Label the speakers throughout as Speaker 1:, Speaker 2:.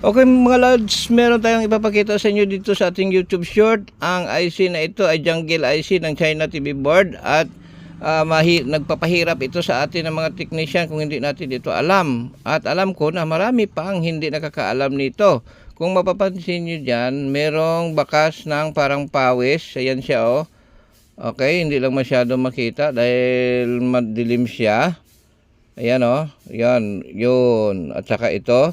Speaker 1: Okay mga lads, meron tayong ipapakita sa inyo dito sa ating YouTube short. Ang IC na ito ay Jungle IC ng China TV board at ah, mahi- nagpapahirap ito sa atin ng mga technician kung hindi natin ito alam. At alam ko na marami pang hindi nakakaalam nito. Kung mapapansin nyo dyan, merong bakas ng parang pawis. Ayan siya oh. Okay, hindi lang masyado makita dahil madilim siya. Ayan oh. Yan, yun. At saka ito.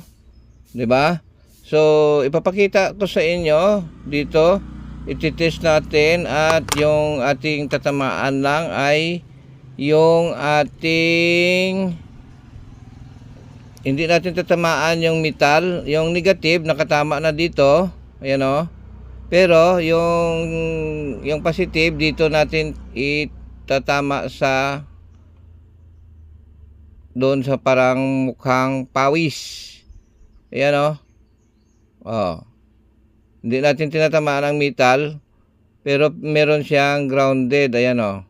Speaker 1: 'Di ba? So, ipapakita ko sa inyo dito, ititest natin at yung ating tatamaan lang ay yung ating hindi natin tatamaan yung metal, yung negative nakatama na dito, ayan o. Pero yung yung positive dito natin itatama sa doon sa parang mukhang pawis. Ayan o. Oh. Hindi natin tinatamaan ang metal. Pero meron siyang grounded. Ayan o.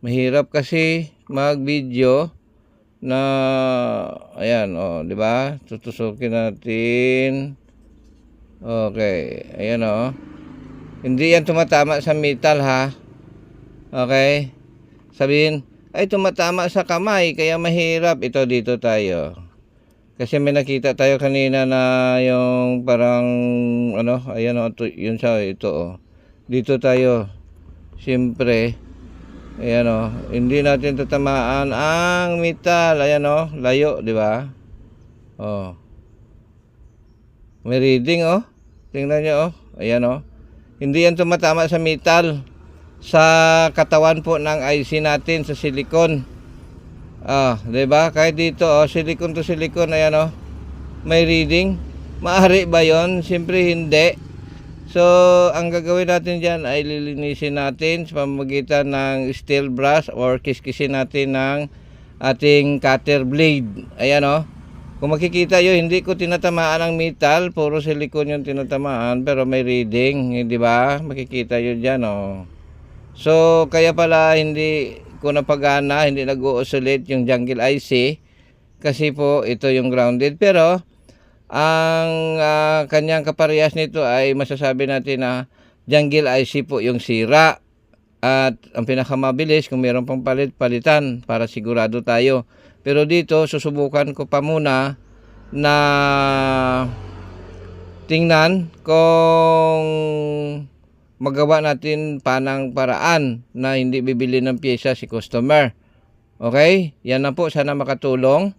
Speaker 1: Mahirap kasi mag-video na ayan oh, di ba? Tutusukin natin. Okay, ayan oh. Hindi yan tumatama sa metal ha. Okay? Sabihin, ay tumatama sa kamay kaya mahirap. Ito dito tayo. Kasi may nakita tayo kanina na yung parang ano ayan o ito, yun siya ito oh. dito tayo. Siyempre ayan o hindi natin tatamaan ang metal. Ayan o layo di ba? Oh. May reading oh. Tingnan nyo oh. Ayan o hindi yan tumatama sa metal sa katawan po ng IC natin sa silicone. Ah, 'di ba? Kahit dito oh, silicone to silicone ayan oh. May reading. Maari ba 'yon? Siyempre hindi. So, ang gagawin natin diyan ay lilinisin natin sa pamamagitan ng steel brush or kiskisin natin ng ating cutter blade. Ayan oh. Kung makikita yo hindi ko tinatamaan ang metal, puro silicone yung tinatamaan, pero may reading, di ba? Makikita yo diyan oh. So, kaya pala hindi ko napagana, hindi nag-oscillate yung jungle IC kasi po ito yung grounded. Pero, ang ah, kanyang kaparehas nito ay masasabi natin na jungle IC po yung sira. At ang pinakamabilis, kung mayroon pang palit, palitan para sigurado tayo. Pero dito, susubukan ko pa muna na tingnan kung magawa natin panang paraan na hindi bibili ng pyesa si customer. Okay? Yan na po. Sana makatulong.